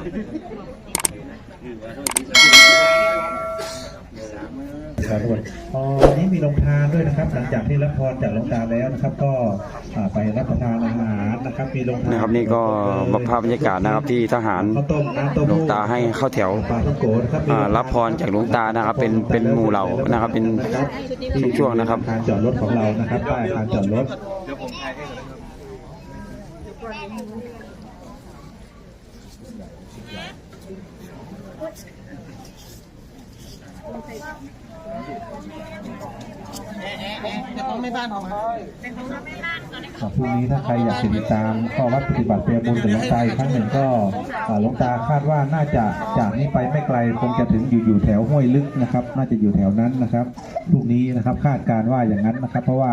ครับทุกคนอ๋อวันนี้มีโรงทานด้วยนะครับ หลังจากที่รับพรจากหลวงตาแล้วนะครับ ก็อ่าไปรับประทานอาหารนะครับ มีโรงทานนะครับนี่ก็ภาพบรรยากาศนะครับที่ทหารข้าวต้มน้ำเต้าหลวหู้งตาให้เข้าแถว ปลาท่องโกนะครับอ่ารับพรจากหลวงตานะครับเป็นเป็นหมู่เหล่านะครับเป็นช่วงๆนะครับอาคารจอดรถของเรานะครับใต้อาคารจอดรถต้องไม่บ้านของครับ พรุ่งนี้ถ้าใครอยากจะติดตามข้อวัดปฏิบัติเปียบุญกับหลวงตาอีกครั้งหนึ่งก็อ่าหลวงตาคาดว่าน่าจะจากนี้ไปไม่ไกลคงจะถึงอยู่อยู่แถวห้วยลึกนะครับ น่าจะอยู่แถวนั้นนะครับพรุ่งนี้นะครับคาดการณ์ว่าอย่างนั้นนะครับ เพราะว่า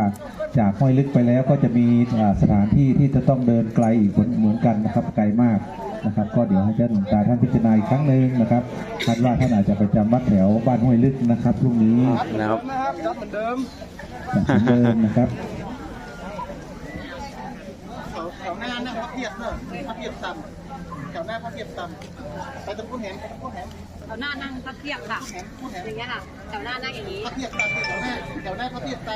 จากห้วยลึกไปแล้วก็จะมีอ่าสถานที่ที่จะต้องเดินไกลอีกเหมือนกันนะครับไกลมากนะครับก็เดี๋ยวให้เจ้าหลวงตาท่านพิจารณาอีกครั้งหนึ่งนะครับคาดว่าท่านอาจจะไปจำวัดแถวบ้านห้วยลึกนะครับพรุ่งนี้นะครับนะครับยัดเหมือนเดิม แบบเหมือนเดิมนะครับแถวหน้านั่งพับเพียบเนอะพับเพียบต่ำแถวหน้าพับเพียบต่ำไปตรงผู้แหนไปตรงผู้แหนแถวหน้านั่งพับเพียบค่ะแหนผู้แหนอย่างเงี้ยค่ะแถวหน้านั่งอย่างนี้พับเพียบต่ำแถวหน้าแถวหน้าพับเพียบต่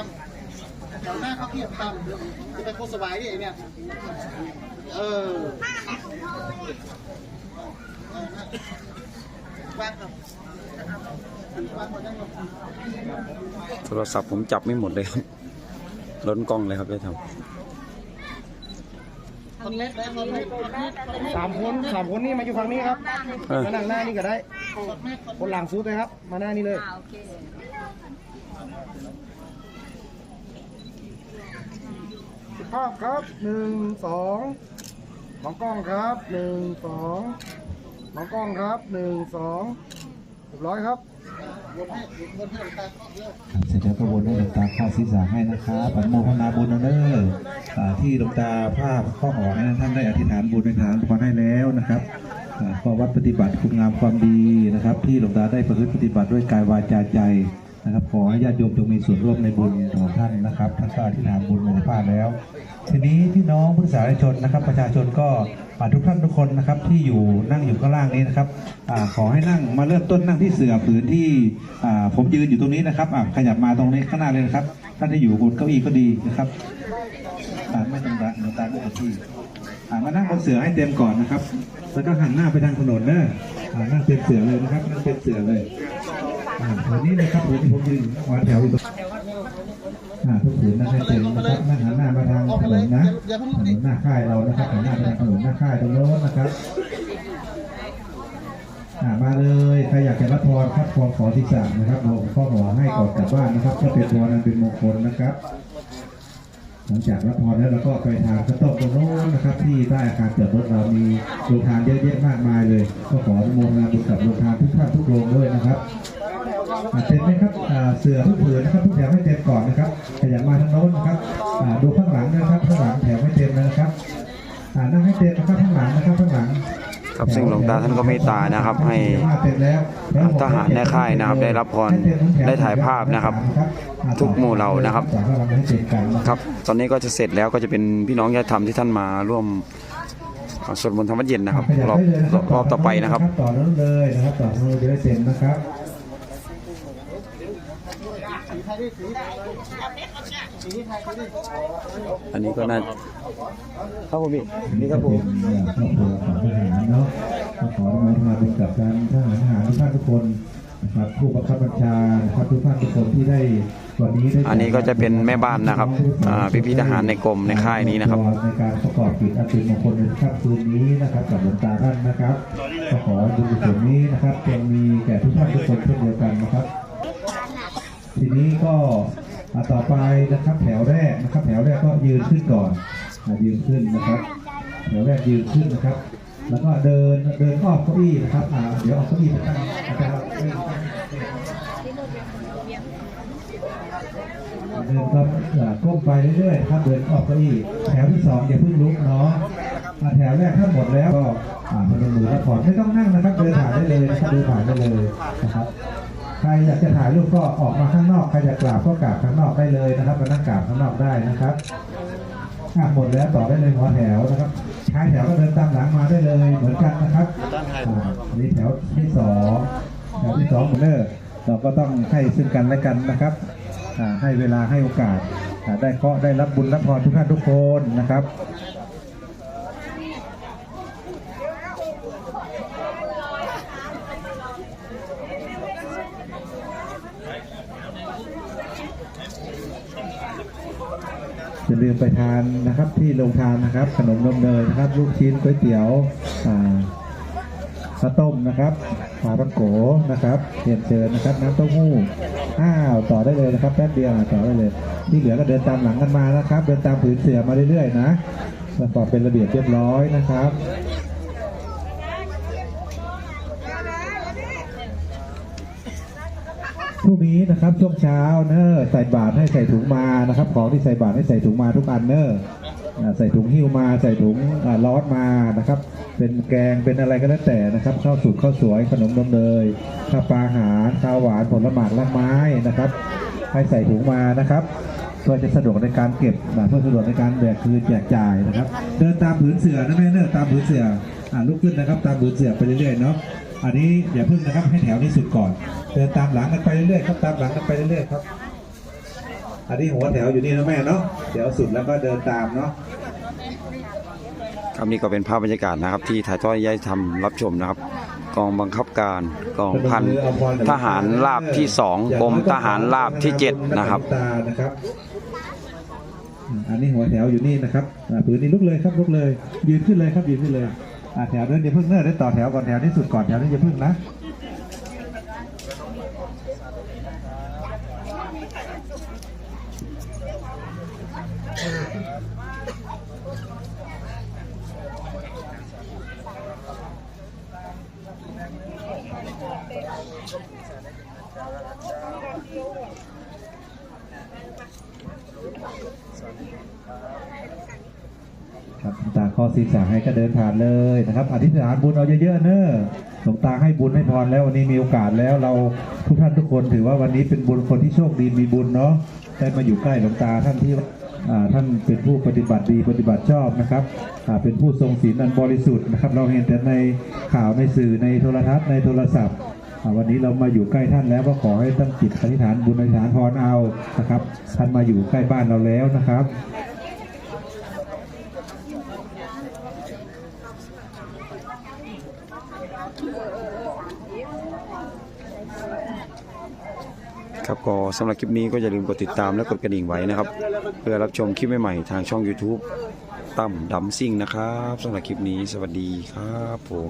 ำแถวหน้าพับเพียบต่ำจะไปโคสวายดิไอ้เนี่ยเออวางครับ โทรศัพท์ผมจับไม่หมดเลยครับล้นกล้องเลยครับได้ทคนเล็กแล้วคนเล็กคนเล็กสามคนสามคนนี่มาอยู่ฝั่งนี้ครับำเออมานั่งหน้านี่ก็ได้ คนหลังสุดเลยครับ มาหน้านี่เลยอ่าโอเคภาพครับหนึ่งสองมองกล้องครับหนึ่งสองมองกล้องครับหนึ่งสองเรียบร้อยครับ คาะเยอะครับเสร็จแล้วก็วนให้หลวงตาข้าศีรษะให้นะครับอนุโมทนาบุญนะเด้ออ่าที่หลวงตาภาพข้อหอให้ท่านได้อธิษฐานบุญในฐานพรให้แล้วนะครับอ่าข้อวัดปฏิบัติคุณงามความดีนะครับ ที่หลวงตาได้ประพฤติปฏิบัติด้วยกายวาจาใจ นะครับขอให้ญาติโยมจงมีส่วนร่วมในบุญของท่านนะครับท่านก็อธิษฐานบุญในพลาดแล้ว ทีนี้พี่น้องพุทธศาสนิกชนนะครับ ประชาชนก็อ่าทุกท่านทุกคนนะครับที่อยู่นั่งอยู่ข้างล่างนี้นะครับอขอให้นั่งมาเริ่มต้นนั่งที่เสื่อผืนที่ผมยืนอยู่ตรงนี้นะครับขยับมาตรงนี้ข้างหน้าเลยนะครับท่านที่อยู่บนเก้าอี้ก็ดีนะครับไม่ต้องละหนูตาไม่ต้องที่มานั่งบนเสื่อให้เต็มก่อนนะครับ แล้วก็หันหน้าไปทางถนนเนอะนั่งเต็มเสื่อเลยนะครับนั่งเต็มเสื่อเลย อ่าผืนนี้เลยครับผืนที่ผมยืนวางแถวอยู่ตรงอ่าทุกผืนนั่งให้เต็มนะครับนั่งหันหน้ามาทางถนนนะอย่าเพิ่งถนนหน้าค่ายเรานะครับหันหน้าไปทางถนนหน้าค่ายตรงโน้นนะครับอ่ามาเลยใครอยากจะรับพรครับพรขอที่สามนะครับหลวงพ่อขอให้ก่อนกลับบ้านนะครับก็เป็นพรนั้นเป็นมงคลนะครับหลังจากรับพรแล้วเราก็ไปทานข้าวต้มตรงโน้นนะครับ ที่ใต้อาคารจอดรถเรามีโรงทานเยอะแยะมากมายเลย ก็ขออนุโมทนาบุญกับโรงทานทุกท่านทุกโรงด้วยนะครับ เต็มไหมครับอ่าเสือทุกผืนนะครับทุกแถวให้เต็มก่อนนะครับขยับมาทางโน้นนะครับอ่าดูข้างหลังนะครับข้างหลังแถวไม่เต็มเลยนะครับอ่านั่งให้เต็มนะครับข้างหลังนะครับข้างหลังครับซึ่งหลวงตาท่านก็เมตตานะครับ ให้เต็มแล้วทหารในค่ายนะครับ ได้รับพรได้ถ่ายภาพนะครับ ทุกหมู่เหล่านะครับ ครับ ตอนนี้ก็จะเสร็จแล้วก็จะเป็นพี่น้องญาติธรรมที่ท่านมาร่วมอ่าสวดมนต์ธรรมวัดเย็นนะครับรอบรอบรอบต่อไปนะครับต่อเนื่องเลยนะครับต่อเนื่องจะได้เสร็จนะครับ สีไทยดิสีสีไทยสีดิ อันนี้ก็น่าครับผมพี่นี่ครับผมเป็นครอบครัวของทหารเนาะก็ขออนุโมทนาบุญกับการทหารทหารทุกท่านทุกคนนะครับผู้บังคับบัญชานะครับทุกท่านทุกคนที่ได้วันนี้ได้อันนี้ก็จะเป็นแม่บ้านนะครับอ่าพี่ๆทหารในกรมในค่ายนี้นะครับในการประกอบกิจอันเป็นมงคลในค่ำคืนนี้นะครับกับหลวงตาท่านนะครับก็ขอบุญกุศลนี้นะครับจงมีแก่ทุกท่านทุกคนเช่นเดียวกันนะครับ ทีนี้ก็ต่อไปนะครับแถวแรกนะครับแถวแรกก็ยืนขึ้นก่อนยืนขึ้นนะครับ แถวแรกยืนขึ้นนะครับ แล้วก็เดินเดินรอบเก้าอี้นะครับเดี๋ยวเอาเก้าอี้ไปตั้งอาจารย์เดินครับก้มไปเรื่อยๆครับเดินรอบเก้าอี้แถวที่สองอย่าเพิ่งลุกเนาะแถวแรกถ้าหมดแล้วก็พนมมือแล้วก่อนไม่ต้องนั่งนะครับเดินผ่านได้เลยนะครับเดินผ่านได้เลยนะครับ ใครอยากจะถ่ายรูปก็ออกมาข้างนอก ใครอยากกราบก็กราบข้างนอกได้เลยนะครับมานั่งกราบข้างนอกได้นะครับอะหมดแล้วต่อได้เลยหัวแถวนะครับท้ายแถวก็เดินตามหลังมาได้เลยเหมือนกันนะครับอ่าอันนี้แถวที่สองแถวที่สองเหมือนเดิมเราก็ต้องให้ซึ่งกันและกันนะครับให้เวลาให้โอกาสได้เคาะได้รับบุญรับพรทุกท่านทุกคนนะครับ อย่าลืมไปทานนะครับที่โรงทานนะครับ ขนมนมเนยนะครับ ลูกชิ้นก๋วยเตี๋ยวข้าวต้มนะครับปลาตังโกนะครับเรียนเชิญนะครับน้ำเต้าหู้อ้าวต่อได้เลยนะครับแป๊บเดียวต่อได้เลย ที่เหลือก็เดินตามหลังกันมานะครับ เดินตามผืนเสือมาเรื่อยๆนะประกอบเป็นระเบียบเรียบร้อยนะครับ พรุ่งนี้นะครับช่วงเช้าเนอะใส่บาตรให้ใส่ถุงมานะครับ ของที่ใส่บาตรให้ใส่ถุงมาทุกอันเนอใส่ถุงหิ้วมาใส่ถุงร้อนมานะครับ เป็นแกงเป็นอะไรก็แล้วแต่นะครับข้าวสุกข้าวสวยขนมนมเนยข้าวปลาหารข้าวหวานผลไม้ละไม้นะครับ ให้ใส่ถุงมานะครับเพื่อจะสะดวกในการเก็บนะเพื่อสะดวกในการแบกคืนแจกจ่ายนะครับ เดินตามผืนเสือนะแม่เนอตามผืนเสืออ่าลุกขึ้นนะครับ ตามผืนเสือไปเรื่อยๆเนาะ อันนี้อย่าพึ่งนะครับให้แถวนี้สุดก่อนเดินตามหลังกันไปเรื่อยๆครับตามหลังกันไปเรื่อยๆครับอันนี้หัวแถวอยู่นี่นะแม่เนาะเดี๋ยวสุดแล้วก็เดินตามเนาะครับนี่ก็เป็นภาพบรรยากาศนะครับ ที่ถ่ายทอดให้ทำรับชมนะครับ กองบังคับการกองพันทหารราบที่สองกรมทหารราบที่เจ็ดนะครับตานะครับอืมอันนี้หัวแถวอยู่นี่นะครับอ่าผืนนี้ลุกเลยครับลุกเลย ยืนขึ้นเลยครับยืนขึ้นเลยอ่า แถวเดินอย่าเพิ่งเนิ่นได้ต่อแถวก่อนแถวที่สุดก่อนแถวนี้อย่าเพิ่งนะ ครับหลวงตาข้อศีรษะให้ก็เดินผ่านเลยนะครับ อธิษฐานบุญเอาเยอะๆเนอะหลวงตาให้บุญให้พรแล้ววันนี้มีโอกาสแล้วเราทุกท่านทุกคนถือว่าวันนี้เป็นบุญคนที่โชคดีมีบุญเนาะได้มาอยู่ใกล้หลวงตาท่านที่ท่านเป็นผู้ปฏิบัติดีปฏิบัติชอบนะครับเป็นผู้ทรงศีลอันบริสุทธิ์นะครับ เราเห็นแต่ในข่าวในสื่อในโทรทัศน์ในโทรศัพท์วันนี้เรามาอยู่ใกล้ท่านแล้วก็ขอให้ตั้งจิตอธิษฐานบุญอธิษฐานพรเอานะครับท่านมาอยู่ใกล้บ้านเราแล้วนะครับ ครับก็สำหรับคลิปนี้ก็อย่าลืมกดติดตามและกดกระดิ่งไว้นะครับ เพื่อรับชมคลิปใหม่ๆทางช่อง YouTube ตั้มดำซิ่งนะครับสำหรับคลิปนี้สวัสดีครับผม